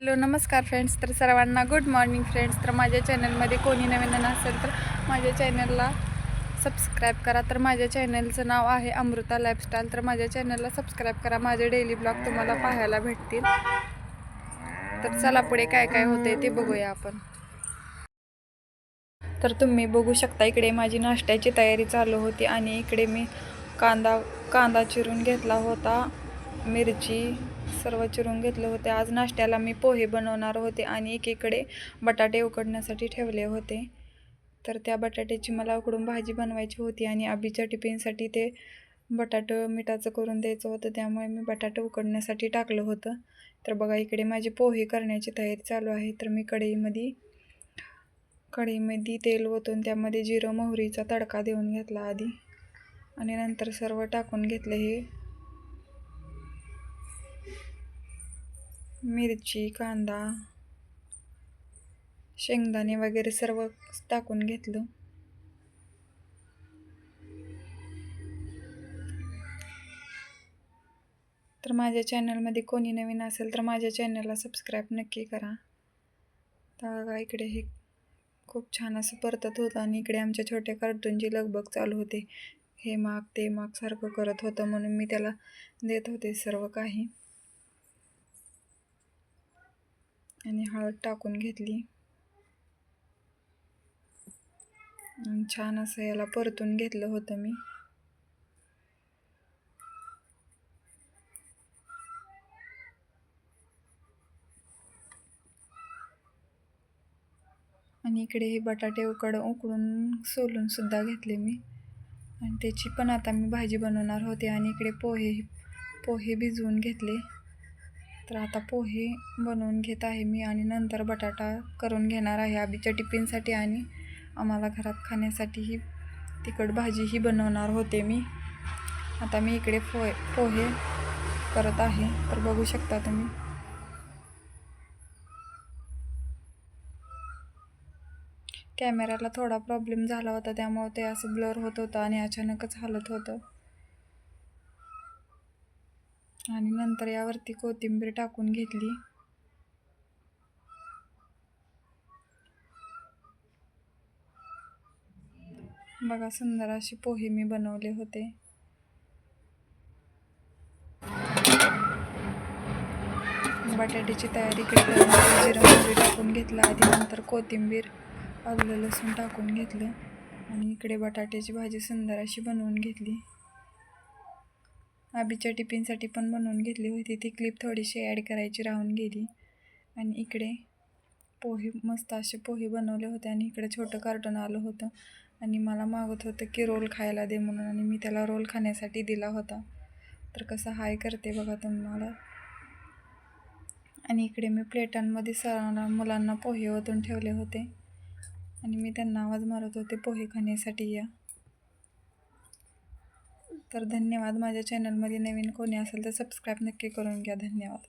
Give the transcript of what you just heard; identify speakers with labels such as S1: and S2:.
S1: Hello नमस्कार friends. तर सर्वांना गुड मॉर्निंग फ्रेंड्स. तर माझ्या चॅनलमध्ये कोणी नवीन असेल तर माझ्या चॅनलला सबस्क्राईब करा. तर माझ्या चॅनलचं नाव आहे अमृता लाईफस्टाईल तर माझ्या चॅनलला सबस्क्राईब करा. माझे डेली ब्लॉग तुम्हाला पाहायला भेटतील. तर चला पुढे काय काय होते ते बघूया आपण. तर तुम्ही बघू शकता इकडे माझी नाश्त्याची तयारी चालू होती आणि इकडे मी कांदा कांदा चिरून घेतला होता. मिरची सर्व चिरून घेतलं होते. आज नाश्त्याला मी पोहे बनवणार होते आणि एकीकडे बटाटे उकडण्यासाठी ठेवले होते. तर त्या बटाट्याची मला उकडून भाजी बनवायची होती आणि आबीच्या टिफिनसाठी ते बटाटं मिठाचं करून द्यायचं होतं. त्यामुळे मी बटाटं उकडण्यासाठी टाकलं होतं. तर बघा इकडे माझे पोहे करण्याची तयारी चालू आहे. तर मी कढईमध्ये कढईमध्ये तेल ओतून त्यामध्ये जिरं मोहरीचा तडका देऊन घेतला आधी आणि नंतर सर्व टाकून घेतले हे मिरची कांदा शेंगदाणे वगैरे सर्व टाकून घेतलं. तर माझ्या चॅनलमध्ये कोणी नवीन असेल तर माझ्या चॅनलला सबस्क्राईब नक्की करा. तर इकडे हे खूप छान असं परतत होतं आणि इकडे आमच्या छोट्या कार्टूनची लगबग चालू होते. हे माग ते माग सारखं करत होतं म्हणून मी त्याला देत होते सर्व काही. आणि हळद टाकून घेतली. आणि छान असं याला परतून घेतलं होतं मी. आणि इकडे हे बटाटे उकड उकडून सोलून सुद्धा घेतले मी. आणि त्याची पण आता मी भाजी बनवणार होते आणि इकडे पोहे पोहे भिजवून घेतले. तर आता पोहे बनवून घेत आहे मी आणि नंतर बटाटा करून घेणार आहे आबीच्या टिफिनसाठी आणि आम्हाला घरात खाण्यासाठीही तिखट भाजीही बनवणार होते मी. आता मी इकडे पोहे पोहे करत आहे. तर बघू शकता तुम्ही. कॅमेऱ्याला थोडा प्रॉब्लेम झाला होता त्यामुळे ते असं ब्लर होत होतं आणि अचानकच हलत होतं. आणि नंतर यावरती कोथिंबीर टाकून घेतली. बघा सुंदर असे पोहे मी बनवले होते. बटाट्याची तयारी केली. जिरं टाकून घेतलं. आधी नंतर कोथिंबीर आलं लसूण टाकून घेतलं. आणि इकडे बटाट्याची भाजी सुंदर अशी बनवून घेतली. आबीच्या टिफिनसाठी पण बनवून घेतली होती. ती क्लिप थोडीशी ॲड करायची राहून गेली. आणि इकडे पोहे मस्त असे पोहे बनवले होते आणि इकडे छोटं कार्टून आलं होतं. आणि मला मागत होतं की रोल खायला दे म्हणून आणि मी त्याला रोल खाण्यासाठी दिला होता. तर कसं हाय करते बघा तुम्हाला. आणि इकडे मी प्लेटांमध्ये सरांना मुलांना पोहे ओतून ठेवले होते. आणि मी त्यांना आवाज मारत होते पोहे खाण्यासाठी या. तर धन्यवाद. माझ्या चॅनलमध्ये नवीन कोणी असेल तर सबस्क्राईब नक्की करून घ्या. धन्यवाद.